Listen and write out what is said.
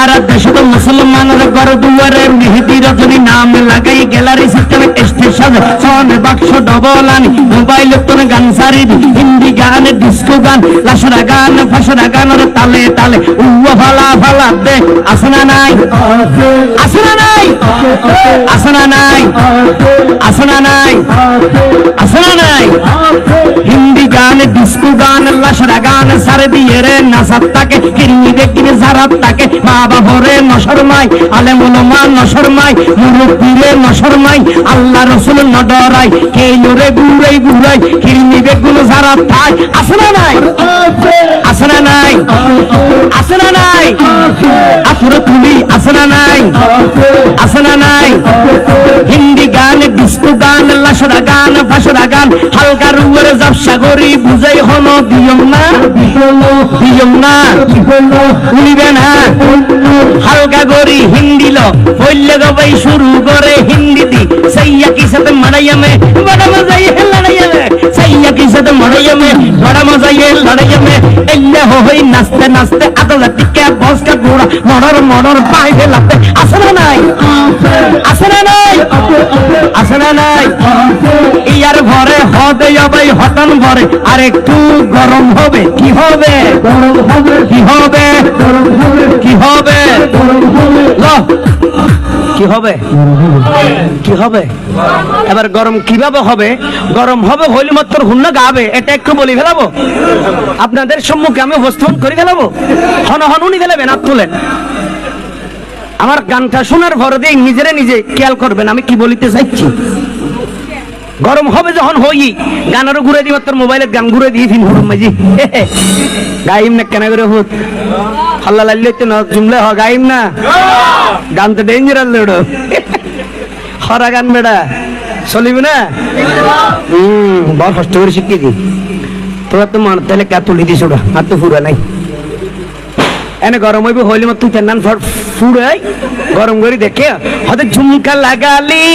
আর দেশত মুসলমানের ঘর দুয়ারে মেহেদি রজনী নাম লাগাই গ্যালারি সিস্টেম স্টেশন বাক্স ডবল আনি মোবাইল তোর গান সারি হিন্দি গান ডিস্কো গান, লাসরা গান, ফাসরা গানের তালে তালে। উয়া ফালা ফালা দে, আসনা নাই। আসনা নাই। আসনা নাই আসনা নাই আসনা নাই। হিন্দি গান, ডিস্কো গান, লাসরা গান, সারে দিয়ে রে নাসাত তাকে কিরমি দেখিনে জারাত তাকে। বাবা ভরে নসর মাই আলে মা নসর মাই মুরব্বীরে নসর মাই, আল্লাহ রসুল নডরাই কেইলো রে গুড়াই গুড়াই কিরমি বেগুন জারাত থাই আসনা নাই আসনা নাই আসনা নাই। আফুর তুলি আসনা নাই? আসনা নাই? হিন্দি গান গান, লাসরা গান, ফাসরা গান, হালকা রুয়ের বুঝাই হন দিয়ম না? দিয়ম না? উনিবে না? হালকা হিন্দি ল বললে গবাই শুরু করে হিন্দি দি। সাইয়া কি সাথে মারাইয়া মে বড় মজা ইয়ে হই নাচতে নাচতে আদলা টিকে বসকা গোড়া মড়র মড়র পাই ফেলাতে আসনা নাই? আসনা নাই? আসনা নাই? ইয়ার ভরে হদে যাবে হটন ভরে। আর একটু গরম হবে, কি হবে? গরম হবে? কি হবে? গরম হবে কি হবে কি হবে? কি হবে? এবার গরম কীভাবে হবে? গরম হবে হইলে মাত্র হুন্না গাবে, এটা একটু বলি ফেলাবো? আপনাদের সম্মুখে আমি উপস্থাপন করে ফেলাবো? হন হন উনি ফেলাবেন আর তুলেন। আমার গানটা শোনার ভর দিয়ে নিজেরে নিজে খেয়াল করবেন, আমি কি বলিতে চাইছি? গরম হবে যখন হই, গানেরও ঘুরে দিই তোর মোবাইলের গান ঘুরে দিয়ে ফিন হরম মাঝি গাইম না কেন করে হুত হাল্লা না জুমলে হ গাইম না। গান তো ডেঞ্জারাস লোড়ো। হরা গান বেড়া। চলিবে না? বড় কষ্ট করে শিখিয়ে দি। তোরা তো মান তাহলে কা তুলি দিস আর তো ফুরা নাই। এনে গরম হইবে হইলে মত তুই তেনান ফুড়াই গরম করে দেখে হতে ঝুমকা লাগালি।